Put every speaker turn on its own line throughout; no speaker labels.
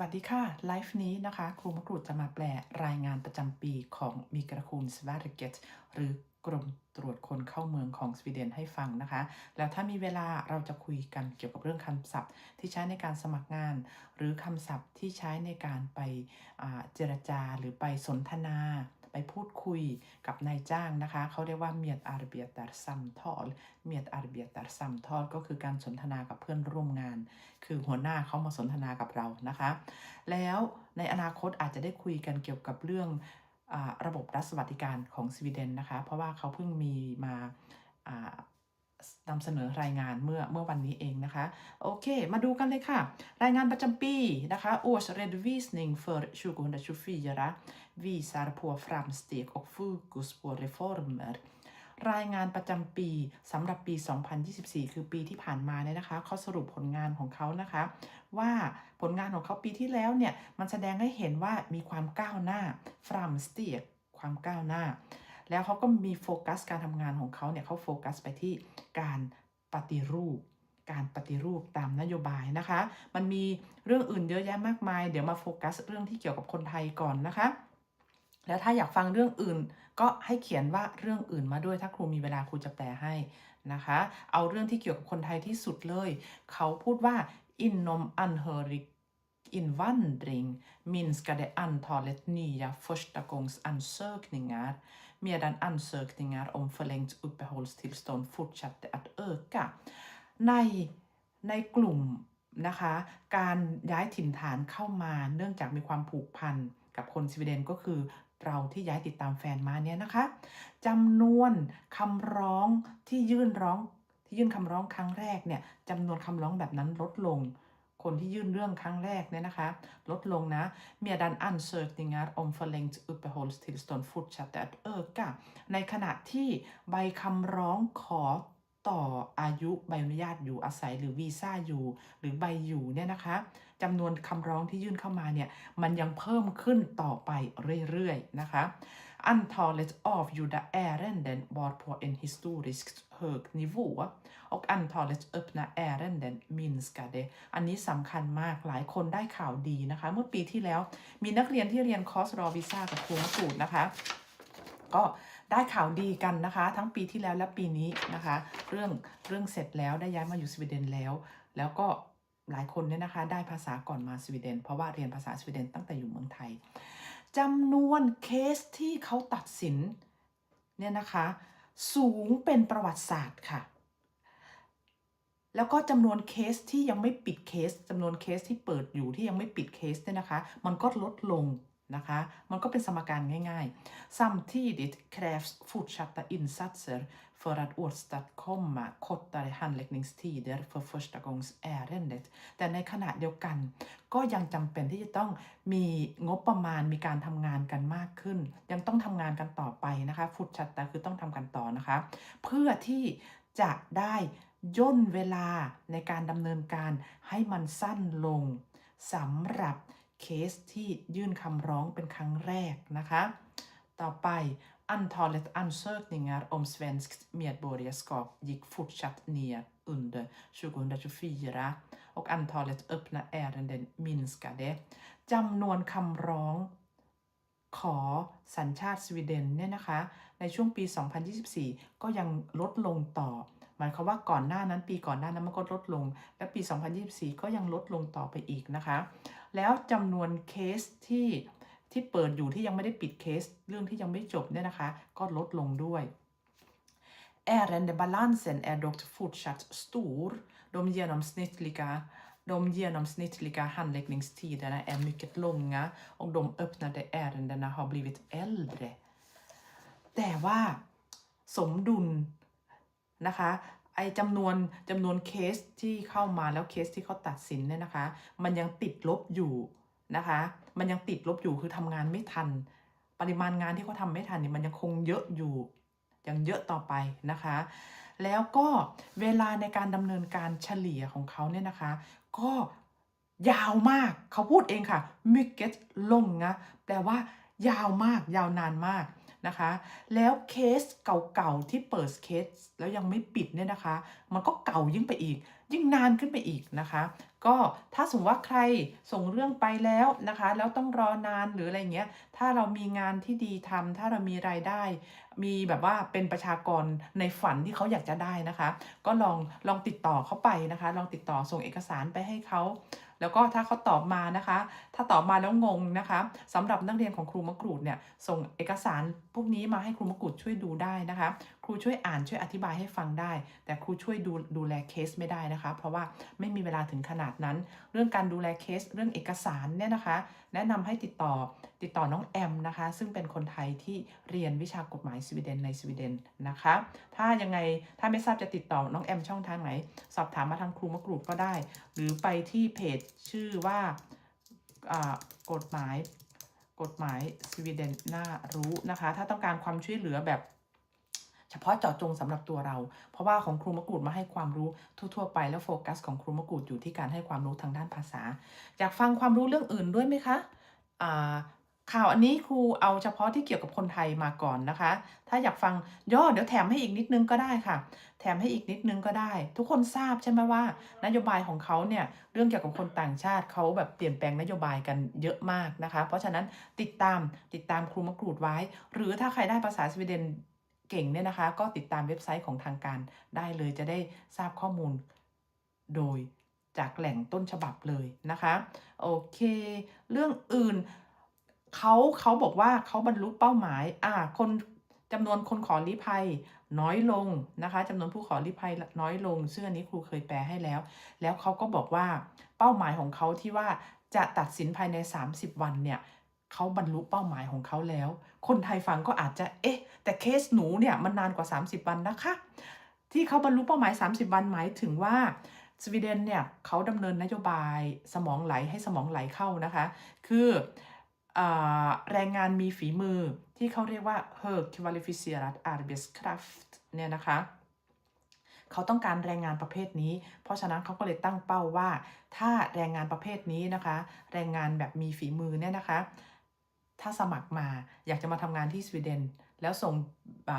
วัสดีค่ะ ไลฟ์นี้นะคะ ครูมะกรูดจะมาแปลรายงานประจำปีของมิกรคูนสวาร์เกตหรือกรมตรวจคนเข้าเมืองของสวีเดนให้ฟังนะคะ แล้วถ้ามีเวลาเราจะคุยกันเกี่ยวกับเรื่องคำศัพท์ ที่ใช้ในการสมัครงาน หรือคำศัพท์ที่ใช้ในการไปเจรจาหรือไปสนทนา ไปพูดคุยกับนายจ้างนะคะ เขาเรียกว่าเมียดอาร์เบียต r ซัมทอลเมียดอาร์เบียต r ซัมทอลก็คือการสนทนากับเพื่อนร่วมงาน คือหัวหน้าเขามาสนทนากับเรานะคะ แล้วในอนาคตอาจจะได้คุยกันเกี่ยวกับเรื่องอระบบรัฐสวัสดิการของสวีเดนนะคะ เพราะว่าเขาเพิ่งมีมา นำเสนอรายงานเมื่อเมื่อวันนี้เองนะคะ โอเค มาดูกันเลยค่ะ รายงานประจำปีนะคะ Årsredovisning för 2024 visar på framsteg och fokus på reformer รายงานประจำปีสำหรับปี 2024 คือปีที่ผ่านมาเนี่ยนะคะเขาสรุปผลงานของเขานะคะ ว่าผลงานของเขาปีที่แล้วเนี่ย มันแสดงให้เห็นว่ามีความก้าวหน้า framsteg ความก้าวหน้า แล้วเขาก็มีโฟกัสการทำงานของเขาเนี่ยเขาโฟกัสไปที่การปฏิรูป การปฏิรูปตามนโยบายนะคะ มันมีเรื่องอื่นเยอะแยะมากมาย เดี๋ยวมาโฟกัสเรื่องที่เกี่ยวกับคนไทยก่อนนะคะ แล้วถ้าอยากฟังเรื่องอื่น ก็ให้เขียนว่าเรื่องอื่นมาด้วย ถ้าครูมีเวลาครูจะแปลให้นะคะ เอาเรื่องที่เกี่ยวกับคนไทยที่สุดเลย เขาพูดว่า inom anhörig invandring minskade antalet nya förstagångsansökningar medan ansökningar om förlängt uppehållstillstånd fortsatte att öka ในในกลุ่มนะคะการย้ายถิ่นฐานเข้ามาเนื่องจากมีความผูกพันกับคนสวีเดนก็คือเราที่ย้ายติดตามแฟนมาเนี่ยนะคะจำนวนคำร้องที่ยื่นร้องที่ยื่นคำร้องครั้งแรกเนี่ยจำนวนคำร้องแบบนั้นลดลง คนที่ยื่นเรื่องครั้งแรกเนี่ยนะคะ ลดลงนะ medan ansökningar om förlängt uppehållstillstånd fortsatte att öka ในขณะที่ใบคำร้องขอต่ออายุใบอนุญาตอยู่อาศัยหรือวีซ่าอยู่ หรือใบอยู่เนี่ยนะคะจำนวนคำร้องที่ยื่นเข้ามาเนี่ย มันยังเพิ่มขึ้นต่อไปเรื่อยๆนะคะ Antalet avgjorda ärenden var på en historiskt hög nivå och antalet öppna ärenden minskade อันนี้สำคัญมากหลายคนได้ข่าวดีนะคะ เมื่อปีที่แล้วมีนักเรียนที่เรียนคอร์สรอวีซ่ากับครูมะกรูดนะคะ ก็ได้ข่าวดีกันนะคะ ทั้งปีที่แล้วและปีนี้นะคะ เรื่องเรื่องเสร็จแล้วได้ย้ายมาอยู่สวีเดนแล้ว แล้วก็หลายคนเนี่ยนะคะ ได้ภาษาก่อนมาสวีเดน เพราะว่าเรียนภาษาสวีเดนตั้งแต่อยู่เมืองไทย จำนวนเคสที่เขาตัดสินเนี่ยนะคะ สูงเป็นประวัติศาสตร์ค่ะ แล้วก็จำนวนเคสที่ยังไม่ปิดเคสจำนวนเคสที่เปิดอยู่ที่ยังไม่ปิดเคสเนี่ยนะคะ มันก็ลดลงนะคะ มันก็เป็นสมการง่ายๆ samtidigt krävs fortsatta insatser för att åstadkomma kortare handläggningstider för förstagångsärendet แต่ในขณะเดียวกัน ก็ยังจำเป็นที่จะต้องมีงบประมาณมีการทำงานกันมากขึ้น ยังต้องทำงานกันต่อไปนะคะฟุตชัตตาคือต้องทำกันต่อนะคะ เพื่อที่จะได้ย่นเวลาในการดำเนินการให้มันสั้นลงสำหรับเคสที่ยื่นคำร้องเป็นครั้งแรกนะคะ ต่อไป antalet ansökningar om svenskt medborgarskap gick fortsatt ner under 2024 och antalet öppna ärenden minskade จำนวนคำร้องขอสัญชาติสวีเดนเนี่ยนะคะ ในช่วงปี 2024 ก็ยังลดลงต่อ หมายความว่าก่อนหน้านั้นปีก่อนหน้านั้นมันก็ลดลง และปี 2024 ก็ยังลดลงต่อไปอีกนะคะ แล้วจำนวนเคสที่ ที่เปิดอยู่ที่ยังไม่ได้ปิดเคส เรื่องที่ยังไม่จบเนี่ยนะคะ ก็ลดลงด้วย Ärendebalansen är dock fortsatt stor. De genomsnittliga de genomsnittliga handläggningstiderna är mycket långa och de öppnade ärendena har blivit äldre. แต่ว่าสมดุลนะคะไอจำนวนจำนวนเคสที่เข้ามาแล้วเคสที่เขาตัดสินเนี่ยนะคะ มันยังติดลบอยู่นะคะ มันยังติดลบอยู่คือทำงานไม่ทัน ปริมาณงานที่เขาทำไม่ทันเนี่ยมันยังคงเยอะอยู่ยังเยอะต่อไปนะคะ แล้วก็เวลาในการดำเนินการเฉลี่ยของเขาเนี่ยนะคะ ก็ยาวมากเขาพูดเองค่ะมิกเก็ตลงนะแปลว่ายาวมากยาวนานมาก นะคะ แล้วเคสเก่าๆที่เปิดเคสแล้วยังไม่ปิดเนี่ยนะคะ มันก็เก่ายิ่งไปอีก ยิ่งนานขึ้นไปอีกนะคะ ก็ถ้าสมมติว่าใครส่งเรื่องไปแล้วนะคะ แล้วต้องรอนานหรืออะไรเงี้ย ถ้าเรามีงานที่ดีทำถ้าเรามีรายได้ มีแบบว่าเป็นประชากรในฝันที่เขาอยากจะได้นะคะ ก็ลองลองติดต่อเขาไปนะคะ ลองติดต่อส่งเอกสารไปให้เขา แล้วก็ถ้าเขาตอบมานะคะ ถ้าตอบมาแล้วงงนะคะสำหรับนักเรียนของครูมะกรูดเนี่ยส่งเอกสารพวกนี้มาให้ครูมะกรูดช่วยดูได้นะคะ รูช่วยอ่านช่วยอธิบายให้ฟังได้ แต่ครูช่วยดูดูแลเคสไม่ได้นะคะ เพราะว่าไม่มีเวลาถึงขนาดนั้น เรื่องการดูแลเคส เรื่องเอกสารเนี่ยนะคะ แนะนำให้ติดต่อติดต่อน้องแอมนะคะ ซึ่งเป็นคนไทยที่เรียนวิชากฎหมายสวีเดนในสวีเดนนะคะ ถ้ายังไงถ้าไม่ทราบจะติดต่อน้องแอมช่องทางไหน สอบถามมาทางครูมะกรูดก็ได้ หรือไปที่เพจชื่อว่าอ่ากฎหมายกฎหมายสวีเดนน่ารู้นะคะ ถ้าต้องการความช่วยเหลือแบบ เฉพาะเจาะจงสำหรับตัวเรา เพราะว่าของครูมะกรูดมาให้ความรู้ทั่วๆไปแล้วโฟกัสของครูมะกรูดอยู่ที่การให้ความรู้ทางด้านภาษา อยากฟังความรู้เรื่องอื่นด้วยไหมคะอ่าข่าวอันนี้ครูเอาเฉพาะที่เกี่ยวกับคนไทยมาก่อนนะคะ ถ้าอยากฟังย่อเดี๋ยวแถมให้อีกนิดนึงก็ได้ค่ะ แถมให้อีกนิดนึงก็ได้ ทุกคนทราบใช่ไหมว่า นโยบายของเขาเนี่ยเรื่องเกี่ยวกับคนต่างชาติเขาแบบเปลี่ยนแปลงนโยบายกันเยอะมากนะคะ เพราะฉะนั้นติดตามติดตามครูมะกรูดไว้ หรือถ้าใครได้ภาษาสวีเดน เก่งเนี่ยนะคะ ก็ติดตามเว็บไซต์ของทางการได้เลยจะได้ทราบข้อมูลโดยจากแหล่งต้นฉบับเลยนะคะโอเค เรื่องอื่นเขาเขาบอกว่าเขาบรรลุเป้าหมายอ่าคนจำนวนคนขอลี้ภัยน้อยลงนะคะจำนวนผู้ขอลี้ภัยน้อยลง ซึ่งอันนี้ครูเคยแปลให้แล้ว แล้วเขาก็บอกว่าเป้าหมายของเขาที่ว่าจะตัดสินภายใน 30 วันเนี่ย เขาบรรลุเป้าหมายของเขาแล้ว คนไทยฟังก็อาจจะ เอ๊ะ แต่เคสหนูเนี่ยมันนานกว่า 30 วันนะคะ ที่เขาบรรลุเป้าหมาย 30 วันหมายถึงว่าสวีเดนเนี่ยเขาดำเนินนโยบายสมองไหลให้สมองไหลเข้านะคะ คืออแรงงานมีฝีมือที่เขาเรียกว่า hög kvalificerad arbetskraft เนี่ยนะคะ เขาต้องการแรงงานประเภทนี้ เพราะฉะนั้นเขาก็เลยตั้งเป้าว่า ถ้าแรงงานประเภทนี้นะคะ แรงงานแบบมีฝีมือเนี่ยนะคะ ถ้าสมัครมาอยากจะมาทำงานที่สวีเดน แล้วส่ง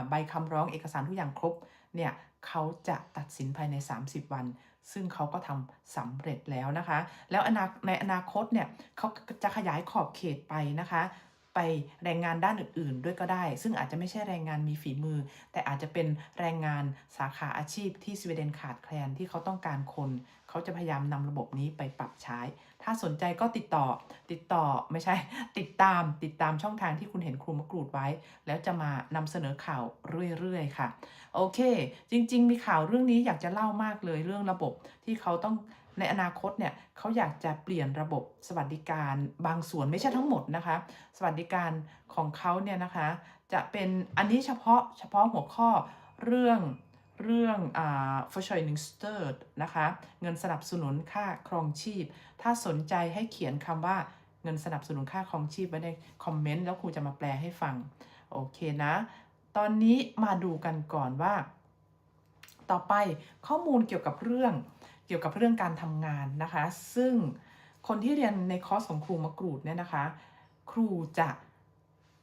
ใบคำร้องเอกสารทุกอย่างครบเนี่ยเขาจะตัดสินภายใน 30 วัน ซึ่งเขาก็ทำสำเร็จแล้วนะคะ แล้วในอนาคตเนี่ยเขาจะขยายขอบเขตไปนะคะ ไปแรงงานด้านอื่น ๆ ด้วยก็ได้ ซึ่งอาจจะไม่ใช่แรงงานมีฝีมือ แต่อาจจะเป็นแรงงานสาขาอาชีพที่สวีเดนขาดแคลนที่เขาต้องการคน เขาจะพยายามนำระบบนี้ไปปรับใช้ ถ้าสนใจก็ติดต่อติดต่อไม่ใช่ ติดตามติดตามช่องทางที่คุณเห็นครูมะกรูดไว้ แล้วจะมานำเสนอข่าวเรื่อยๆค่ะ โอเค จริง ๆ มีข่าวเรื่องนี้อยากจะเล่ามากเลยเรื่องระบบที่เขาต้องในอนาคตเนี่ยเขาอยากจะเปลี่ยนระบบสวัสดิการบางส่วนไม่ใช่ทั้งหมดนะคะ สวัสดิการของเขาเนี่ยนะคะ จะเป็นอันนี้เฉพาะเฉพาะหัวข้อเรื่อง เรื่องอ่า f o r s h ö j n i n g s t ö d นะคะ เงินสนับสนุนค่าครองชีพ ถ้าสนใจให้เขียนคำว่าเงินสนับสนุนค่าครองชีพไว้ในคอมเมนต์แล้วครูจะมาแปลให้ฟัง โอเคนะ ตอนนี้มาดูกันก่อนว่า ต่อไปข้อมูลเกี่ยวกับเรื่องเกี่ยวกับเรื่องการทำงานนะคะ ซึ่งคนที่เรียนในคอร์สของครูมะกรูดเนี่ยนะคะ ครูจะ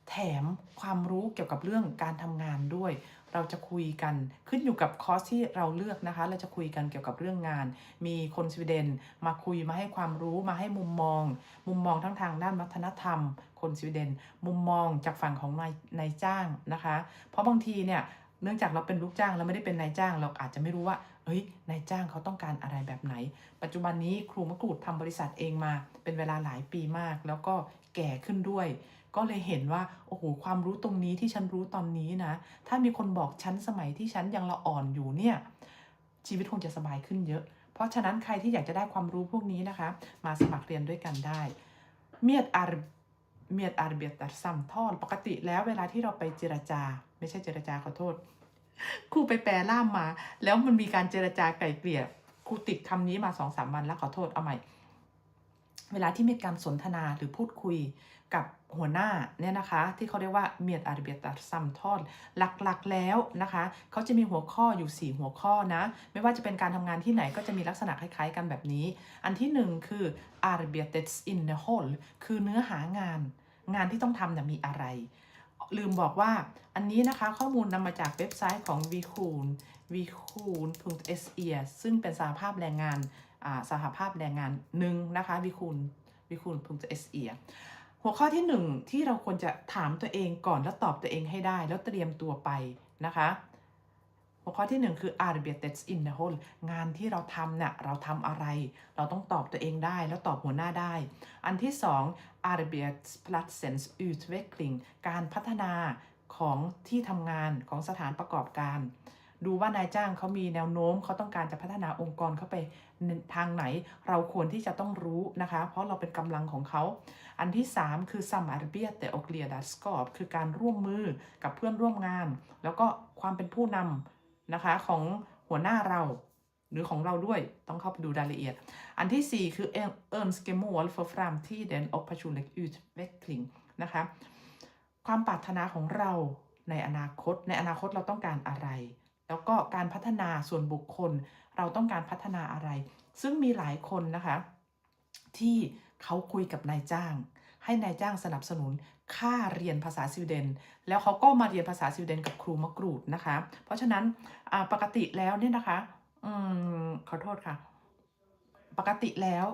แถมความรู้เกี่ยวกับเรื่องการทำงานด้วย เราจะคุยกันขึ้นอยู่กับคอร์สที่เราเลือกนะคะ เราจะคุยกันเกี่ยวกับเรื่องงาน มีคนสวีเดนมาคุยมาให้ความรู้มาให้มุมมอง มุมมองทั้งทางด้านวัฒนธรรม คนสวีเดน มุมมองจากฝั่งของนายนายจ้างนะคะ เพราะบางทีเนี่ยเนื่องจากเราเป็นลูกจ้างเราไม่ได้เป็นนายจ้าง เราอาจจะไม่รู้ว่าเอ้ยนายจ้างเขาต้องการอะไรแบบไหน ปัจจุบันนี้ครูมะกรูดทำบริษัทเองมาเป็นเวลาหลายปีมาก แล้วก็แก่ขึ้นด้วย ก็เลยเห็นว่าโอ้โหความรู้ตรงนี้ที่ฉันรู้ตอนนี้นะ ถ้ามีคนบอกฉันสมัยที่ฉันยังละอ่อนอยู่เนี่ยชีวิตคงจะสบายขึ้นเยอะ เพราะฉะนั้นใครที่อยากจะได้ความรู้พวกนี้นะคะ มาสมัครเรียนด้วยกันได้เมียดอาร์เมียดอาร์เบียดอาร์ซัมทอดปกติแล้วเวลาที่เราไปเจรจา ไม่ใช่เจรจาขอโทษครูไปแปลล่ามมา แล้วมันมีการเจรจาไกล่เกลี่ยครูติดคำนี้มาสองสามวันแล้วขอโทษเอาใหม่ เวลาที่มีการสนทนาหรือพูดคุยกับ หัวหน้าเนี่ยนะคะที่เขาเรียกว่าเมียดอาร์เบียตัดซัมทอดหลักๆแล้วนะคะเขาจะมีหัวข้ออยู่ 4 หัวข้อนะ ไม่ว่าจะเป็นการทำงานที่ไหนก็จะมีลักษณะคล้ายๆกันแบบนี้ อันที่หนึ่งคือ arbetets innehåll คือเนื้อหางาน งานที่ต้องทำเนี่ยมีอะไร ลืมบอกว่าอันนี้นะคะข้อมูลนำมาจากเว็บไซต์ของ v ีคูน v ีคูน s e ซึ่งเป็นสาภาพแรงงานอ่าสหภาพแรงงานหนึ่งนะคะวิคุณวิคุณพุงเอสเอีย หัวข้อที่หนึ่งที่เราควรจะถามตัวเองก่อนแล้วตอบตัวเองให้ได้ แล้วเตรียมตัวไปนะคะ หัวข้อที่หนึ่งคือ Arbetet in the hole งานที่เราทำเนี่ยเราทำอะไร เราต้องตอบตัวเองได้แล้วตอบหัวหน้าได้ อันที่สอง Arbetsplatsens utveckling การพัฒนาของที่ทำงานของสถานประกอบการ ดูว่านายจ้างเขามีแนวโน้มเขาต้องการจะพัฒนาองค์กรเข้าไปทางไหน เราควรที่จะต้องรู้นะคะ เพราะเราเป็นกำลังของเขา อันที่ 3 คือ samarbete och ledarskap คือการร่วมมือกับเพื่อนร่วมงาน แล้วก็ความเป็นผู้นำนะคะของหัวหน้าเราหรือของเราด้วยต้องเข้าไปดูรายละเอียด อันที่ 4 คือ önskemål för framtiden och personlig utveckling นะคะความปรารถนาของเราในอนาคต ในอนาคตเราต้องการอะไร แล้วก็การพัฒนาส่วนบุคคล เราต้องการพัฒนาอะไร ซึ่งมีหลายคนนะคะ ที่เขาคุยกับนายจ้าง ให้นายจ้างสนับสนุนค่าเรียนภาษาสวีเดน แล้วเขาก็มาเรียนภาษาสวีเดนกับครูมะกรูดนะคะ เพราะฉะนั้นปกติแล้วเนี่ยนะคะอืมขอโทษค่ะ ปกติแล้ว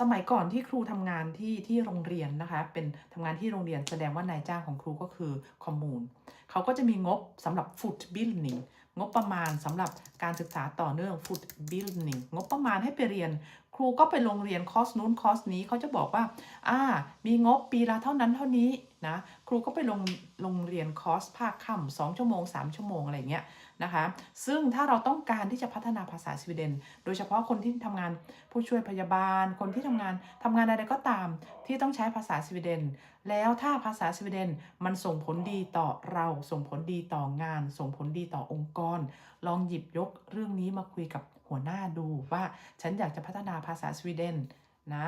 สมัยก่อนที่ครูทำงานที่ที่โรงเรียนนะคะ เป็นทำงานที่โรงเรียนแสดงว่านายจ้างของครูก็คือคอมมูนเขาก็จะมีงบสำหรับฟุตบิลนิง งบประมาณสำหรับการศึกษาต่อเนื่องฟูดบิลนิงงบประมาณให้ไปเรียน ครูก็ไปโรงเรียนคอร์สนู้นคอร์สนี้เขาจะบอกว่าอ่ามีงบปีละเท่านั้นเท่านี้นะครูก็ไปลงโรงเรียนคอร์สภาคค่ำสองชั่วโมงสามชั่วโมงอะไรเงี้ย นะคะ ซึ่งถ้าเราต้องการที่จะพัฒนาภาษาสวีเดน โดยเฉพาะคนที่ทำงานผู้ช่วยพยาบาล คนที่ทำงานทำงานอะไรก็ตามที่ต้องใช้ภาษาสวีเดน แล้วถ้าภาษาสวีเดนมันส่งผลดีต่อเราส่งผลดีต่องาน ส่งผลดีต่อองค์กร ลองหยิบยกเรื่องนี้มาคุยกับหัวหน้าดูว่าฉันอยากจะพัฒนาภาษาสวีเดนนะ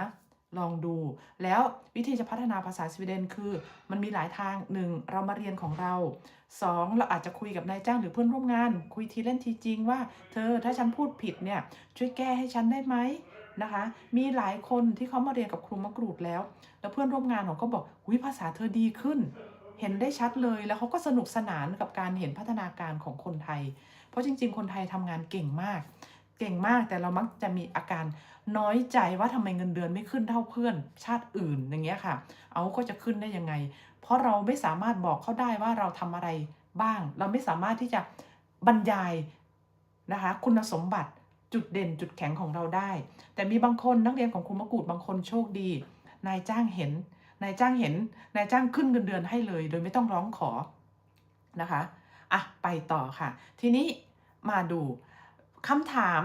ลองดู แล้ววิธีจะพัฒนาภาษาสวีเดนคือ มันมีหลายทางหนึ่งเรามาเรียนของเราสองเราอาจจะคุยกับนายจ้างหรือเพื่อนร่วมงาน คุยทีเล่นทีจริงว่า เธอถ้าฉันพูดผิดเนี่ยช่วยแก้ให้ฉันได้ไหมนะคะ มีหลายคนที่เขามาเรียนกับครูมะกรูดแล้ว แล้วเพื่อนร่วมงานของก็บอกหุยภาษาเธอดีขึ้น เห็นได้ชัดเลยแล้วเขาก็สนุกสนานกับการเห็นพัฒนาการของคนไทย เพราะจริง ๆ คนไทยทำงานเก่งมาก เก่งมากแต่เรามักจะมีอาการ น้อยใจว่าทำไมเงินเดือนไม่ขึ้นเท่าเพื่อนชาติอื่นอย่างเงี้ยค่ะ เอาก็จะขึ้นได้ยังไง เพราะเราไม่สามารถบอกเขาได้ว่าเราทำอะไรบ้าง เราไม่สามารถที่จะบรรยายนะคะคุณสมบัติจุดเด่นจุดแข็งของเราได้ แต่มีบางคนนักเรียนของครูมะกรูดบางคนโชคดี นายจ้างเห็น นายจ้างเห็น นายจ้างขึ้นเงินเดือนให้เลย โดยไม่ต้องร้องขอนะคะอะไปต่อค่ะ ทีนี้มาดูคำถาม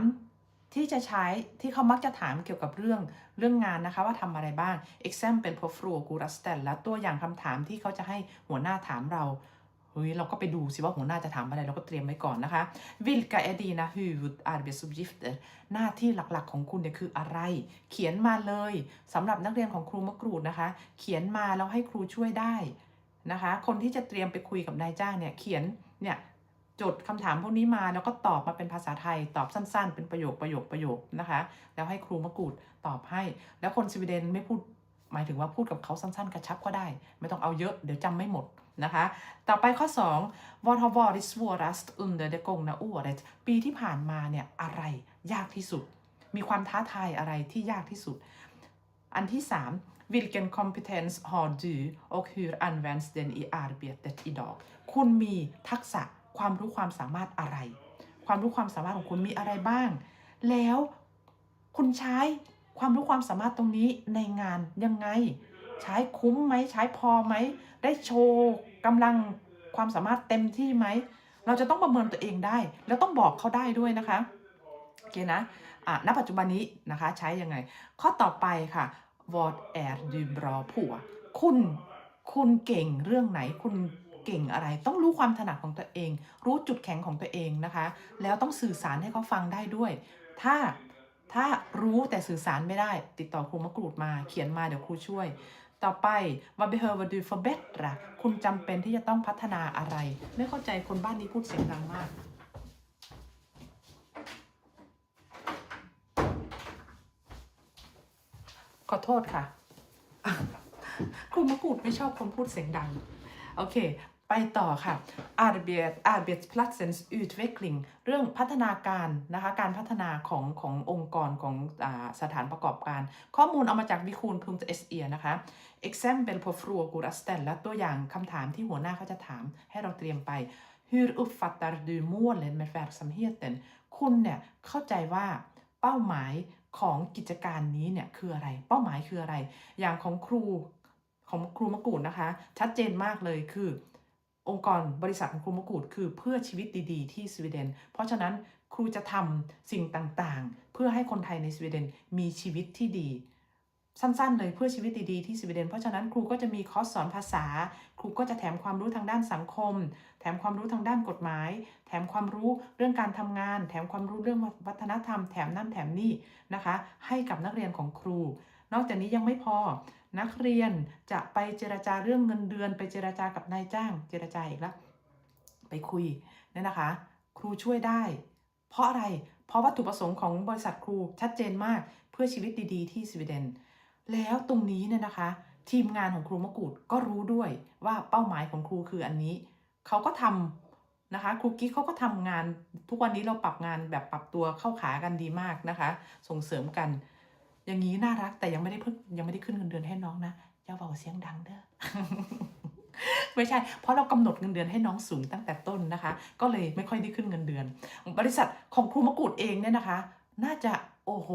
ที่จะใช้ที่เขามักจะถามเกี่ยวกับเรื่องเรื่องงานนะคะว่าทำอะไรบ้าง example på frågor att ställa ตัวอย่างคำถามที่เขาจะให้หัวหน้าถามเราเฮ้ยเราก็ไปดูสิว่าหัวหน้าจะถามอะไรเราก็เตรียมไว้ก่อนนะคะ vilka är dina huvudarbetsuppgifter หน้าที่หลักๆของคุณเนี่ยคืออะไร เขียนมาเลยสำหรับนักเรียนของครูมะกรูดนะคะ เขียนมาแล้วให้ครูช่วยได้นะคะ คนที่จะเตรียมไปคุยกับนายจ้างเนี่ยเขียนเนี่ย จดคำถามพวกนี้มาแล้วก็ตอบมาเป็นภาษาไทย ตอบสั้นๆ เป็นประโยคประโยคประโยคนะคะ แล้วให้ครูมะกรูดตอบให้ แล้วคนสวีเดนไม่พูดหมายถึงว่าพูดกับเขาสั้นๆ กระชับก็ได้ ไม่ต้องเอาเยอะเดี๋ยวจำไม่หมดนะคะ ต่อไปข้อ2 Vad har varit svårast under det gångna året ปีที่ผ่านมาเนี่ยอะไรยากที่สุด มีความท้าทายอะไรที่ยากที่สุด อันที่ 3 Vilken kompetens har du och hur används den i arbetet idag คุณมีทักษะ ความรู้ความสามารถอะไร ความรู้ความสามารถของคุณมีอะไรบ้าง แล้วคุณใช้ความรู้ความสามารถตรงนี้ในงานยังไง ใช้คุ้มไหมใช้พอไหม ได้โชว์กำลังความสามารถเต็มที่ไหม เราจะต้องประเมินตัวเองได้ แล้วต้องบอกเขาได้ด้วยนะคะโอเคนะอะณปัจจุบันนี้นะคะใช้ยังไง ข้อต่อไปค่ะ What är du bra på คุณ คุณเก่งเรื่องไหนคุณ เก่งอะไร ต้องรู้ความถนัดของตัวเอง รู้จุดแข็งของตัวเองนะคะ แล้วต้องสื่อสารให้เขาฟังได้ด้วย ถ้าถ้ารู้แต่สื่อสารไม่ได้ ติดต่อครูมะกรูดมาเขียนมาเดี๋ยวครูช่วย ต่อไป Vad behöver du förbättra คุณจำเป็นที่จะต้องพัฒนาอะไร ไม่เข้าใจคนบ้านนี้พูดเสียงดังมากขอโทษค่ะ ครูมะกรูดไม่ชอบคนพูดเสียงดัง โอเค ไปต่อค่ะ Arbet arbetsplatsens utveckling เรื่องพัฒนาการนะคะ การพัฒนาของขององค์กรของอสถานประกอบการ ข้อมูลเอามาจากวิคูล .se นะคะ exempel på frågor att ställa ตัวอย่างคำถามที่หัวหน้าเขาจะถามให้เราเตรียมไป Hur uppfattar du målen med verksamheten คุณเนี่ยเข้าใจว่าเป้าหมายของกิจการนี้เนี่ยคืออะไร เป้าหมายคืออะไร อย่างของครูของครูมะกรูดนะคะ ชัดเจนมากเลยคือ องค์กรบริษัทของครูมะกรูดคือเพื่อชีวิตดีๆ ที่สวีเดน เพราะฉะนั้นครูจะทำสิ่งต่างๆ เพื่อให้คนไทยในสวีเดนมีชีวิตที่ดี สั้นๆ เลยเพื่อชีวิตดีๆที่สวีเดน เพราะฉะนั้นครูก็จะมีคอร์สสอนภาษา ครูก็จะแถมความรู้ทางด้านสังคม แถมความรู้ทางด้านกฎหมาย แถมความรู้เรื่องการทำงาน แถมความรู้เรื่องวัฒนธรรม แถมนั่นแถมนี่นะคะ ให้กับนักเรียนของครู นอกจากนี้ยังไม่พอ นักเรียนจะไปเจรจาเรื่องเงินเดือน ไปเจรจากับนายจ้าง เจรจาอีกแล้วไปคุยเนี่ยนะคะ ครูช่วยได้ เพราะอะไรเพราะวัตถุประสงค์ของบริษัทครูชัดเจนมากเพื่อชีวิตดีๆ ที่สวีเดน แล้วตรงนี้เนี่ยนะคะ ทีมงานของครูมะกรูดก็รู้ด้วยว่าเป้าหมายของครูคืออันนี้ เขาก็ทำนะคะครูกิ๊กเขาก็ทำงานทุกวันนี้เราปรับงานแบบปรับตัวเข้าขากันดีมากนะคะ ส่งเสริมกัน อย่างนี้น่ารักแต่ยังไม่ได้เพิ่งยังไม่ได้ขึ้นเงินเดือนให้น้องนะอย่าเบาเสียงดังเด้อไม่ใช่ เพราะเรากำหนดเงินเดือนให้น้องสูงตั้งแต่ต้นนะคะ ก็เลยไม่ค่อยได้ขึ้นเงินเดือน บริษัทของครูมะกรูดเองเนี่ยนะคะ น่าจะโอ้โห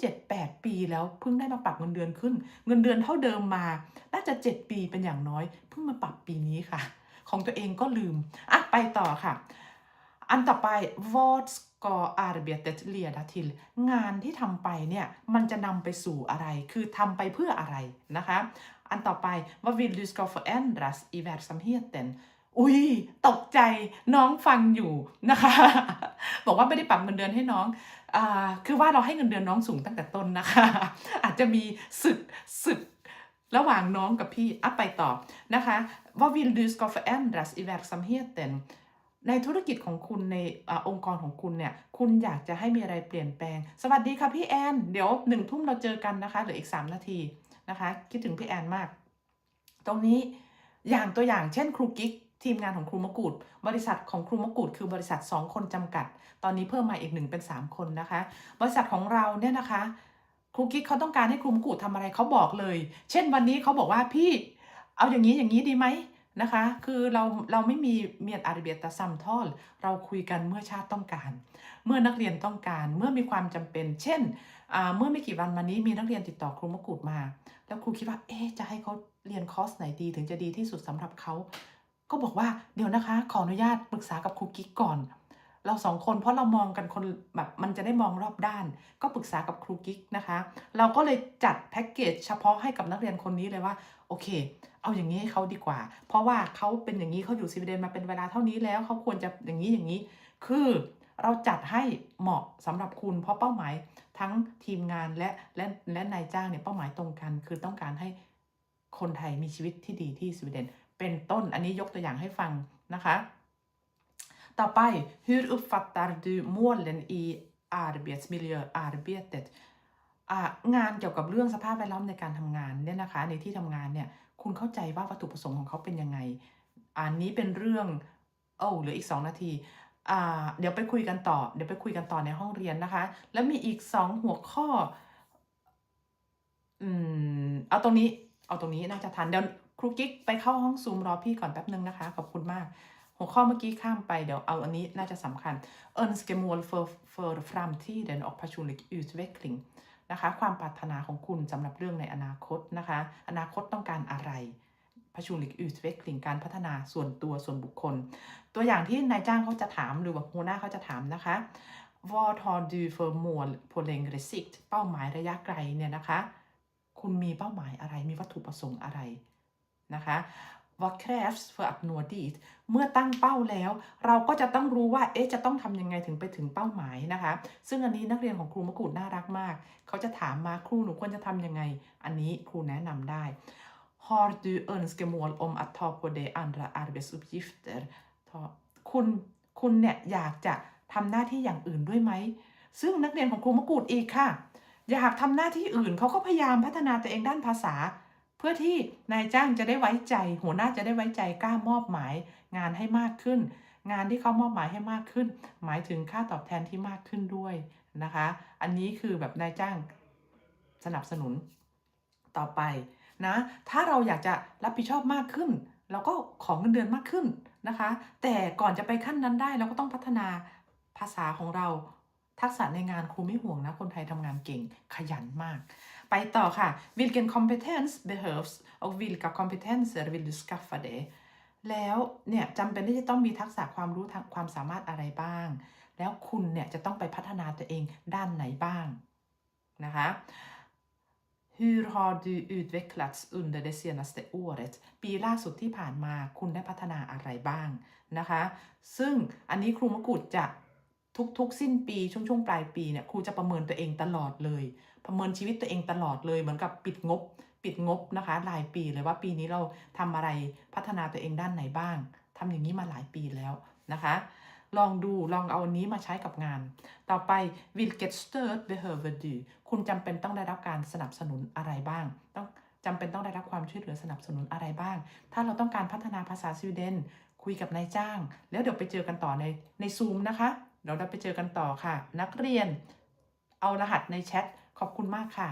เจ็ดแปดปีแล้วเพิ่งได้มาปรับเงินเดือนขึ้น เงินเดือนเท่าเดิมมา น่าจะเจ็ดปีเป็นอย่างน้อย เพิ่งมาปรับปีนี้ค่ะ ของตัวเองก็ลืมอะไปต่อค่ะ อันต่อไป vad ska arbetet leda till งานที่ทำไปเนี่ย มันจะนำไปสู่อะไร คือทำไปเพื่ออะไรนะคะ อันต่อไป vad vill du ska förändras i verksamheten อุ้ยตกใจน้องฟังอยู่นะคะ บอกว่าไม่ได้ปรับเงินเดือนให้น้องอคือว่าเราให้เงินเดือนน้องสูงตั้งแต่ต้นนะคะ อาจจะมีศึกศึกระหว่างน้องกับพี่อะไปต่อนะคะ vad vill du ska förändras i verksamheten ในธุรกิจของคุณในอองค์กรของคุณเนี่ย คุณอยากจะให้มีอะไรเปลี่ยนแปลง สวัสดีค่ะพี่แอน เดี๋ยวหนึ่งทุ่มเราเจอกันนะคะเหลืออีก 3 นาทีนะคะ คิดถึงพี่แอนมาก ตรงนี้อย่างตัวอย่างเช่นครูกิ๊กทีมงานของครูมะกรูด บริษัทของครูมะกรูดคือบริษัท 2 คนจำกัด ตอนนี้เพิ่มมาอีกหนึ่งเป็น 3 คนนะคะ บริษัทของเราเนี่ยนะคะครูกิ๊กเขาต้องการให้ครูมะกรูดทำอะไรเขาบอกเลย เช่นวันนี้เขาบอกว่าพี่ เอาอย่างนี้อย่างนี้ดีไหม นะคะ คือเราเราไม่มีเมียนอาริเบียตซัมทอลเราคุยกันเมื่อชาติต้องการ เมื่อนักเรียนต้องการ เมื่อมีความจำเป็น เช่น เมื่อไม่กี่วันมานี้มีนักเรียนติดต่อครูมะกรูดมา แล้วครูคิดว่า เอ๊จะให้เขาเรียนคอร์สไหนดีถึงจะดีที่สุดสำหรับเขา ก็บอกว่า เดี๋ยวนะคะ ขออนุญาตปรึกษากับครูกิ๊กก่อน เราสองคนเพราะเรามองกันคนแบบมันจะได้มองรอบด้าน ก็ปรึกษากับครูกิ๊กนะคะ เราก็เลยจัดแพ็กเกจเฉพาะให้กับนักเรียนคนนี้เลยว่า โอเค เอาอย่างนี้ให้เขาดีกว่า เพราะว่าเขาเป็นอย่างนี้เขาอยู่สวีเดนมาเป็นเวลาเท่านี้แล้วเขาควรจะอย่างนี้อย่างนี้ คือเราจัดให้เหมาะสำหรับคุณ เพราะเป้าหมายทั้งทีมงานและและและนายจ้างเนี่ยเป้าหมายตรงกัน คือต้องการให้คนไทยมีชีวิตที่ดีที่สวีเดน เป็นต้นอันนี้ยกตัวอย่างให้ฟังนะคะ ต่อไป hur uppfattar du målen i arbetsmiljöarbetet งานเกี่ยวกับเรื่องสภาพแวดล้อมในการทำงานเนี่ยนะคะ ในที่ทำงานเนี่ย คุณเข้าใจว่าวัตถุประสงค์ของเขาเป็นยังไง อันนี้เป็นเรื่อง โอ้เหลืออีก 2 นาทีเดี๋ยวไปคุยกันต่อ เดี๋ยวไปคุยกันต่อในห้องเรียนนะคะ แล้วมีอีก 2 หัวข้อ อืม เอาตรงนี้ เอาตรงนี้น่าจะทัน เดี๋ยวครูกิ๊กไปเข้าห้องซูมรอพี่ก่อนแป๊บนึงนะคะ ขอบคุณมาก หัวข้อเมื่อกี้ข้ามไปเดี๋ยวเอาอันนี้น่าจะสำคัญ önskemål för för framtiden och personlig utveckling นะคะ ความปรารถนาของคุณสำหรับเรื่องในอนาคตนะคะ อนาคตต้องการอะไร personlig utveckling การพัฒนาส่วนตัวส่วนบุคคล ตัวอย่างที่นายจ้างเขาจะถามหรือว่าหัวหน้าเขาจะถามนะคะ vad har du för mål på längre sikt เป้าหมายระยะไกลเนี่ยนะคะ คุณมีเป้าหมายอะไรมีวัตถุประสงค์อะไรนะคะ vad krävs för att nå dit เมื่อตั้งเป้าแล้ว เราก็จะต้องรู้ว่า เอ๊ะ จะต้องทำยังไงถึงไปถึงเป้าหมายนะคะ ซึ่งอันนี้นักเรียนของครูมะกรูดน่ารักมาก เขาจะถามมาครูหนูควรจะทำยังไง อันนี้ครูแนะนำได้ har du önskemål om att ta på dig andra arbetsuppgifter คุณ คุณเนี่ยอยากจะทำหน้าที่อย่างอื่นด้วยไหม ซึ่งนักเรียนของครูมะกรูดอีกค่ะ อยากทำหน้าที่อื่น เขาก็พยายามพัฒนาตัวเองด้านภาษา เพื่อที่นายจ้างจะได้ไว้ใจ หัวหน้าจะได้ไว้ใจกล้ามอบหมายงานให้มากขึ้น งานที่เขามอบหมายให้มากขึ้น หมายถึงค่าตอบแทนที่มากขึ้นด้วยนะคะ อันนี้คือแบบนายจ้างสนับสนุนต่อไปนะถ้าเราอยากจะรับผิดชอบมากขึ้นเราก็ของเงินเดือนมากขึ้นนะคะ แต่ก่อนจะไปขั้นนั้นได้เราก็ต้องพัฒนาภาษาของเราทักษะในงานครูไม่ห่วงนะ คนไทยทำงานเก่งขยันมาก ไปต่อค่ะ vilken kompetens behövs och vilka kompetenser vill du skaffa dig แล้วเนี่ยจำเป็นที่จะต้องมีทักษะความรู้ทางความสามารถอะไรบ้าง แล้วคุณเนี่ยจะต้องไปพัฒนาตัวเองด้านไหนบ้างนะคะ Hur har du utvecklats under det senaste året ปีล่าสุดที่ผ่านมาคุณได้พัฒนาอะไรบ้างนะคะ ซึ่งอันนี้ครูมะกุฎจะทุกๆ สิ้นปีช่วงช่วงปลายปีเนี่ยครูจะประเมินตัวเองตลอดเลย ประเมินชีวิตตัวเองตลอดเลยเหมือนกับปิดงบ ปิดงบนะคะรายปีเลยว่าปีนี้เราทำอะไรพัฒนาตัวเองด้านไหนบ้างทำอย่างนี้มาหลายปีแล้วนะคะ ลองดูลองเอาอันนี้มาใช้กับงาน ต่อไป vilket stöd behöver du คุณจำเป็นต้องได้รับการสนับสนุนอะไรบ้าง ต้องจำเป็นต้องได้รับความช่วยเหลือสนับสนุนอะไรบ้าง ถ้าเราต้องการพัฒนาภาษาสวีเดนคุยกับนายจ้าง แล้วเดี๋ยวไปเจอกันต่อในในซูมนะคะ เดี๋ยวเราไปเจอกันต่อค่ะ นักเรียน เอารหัสในแชท ขอบคุณมากค่ะ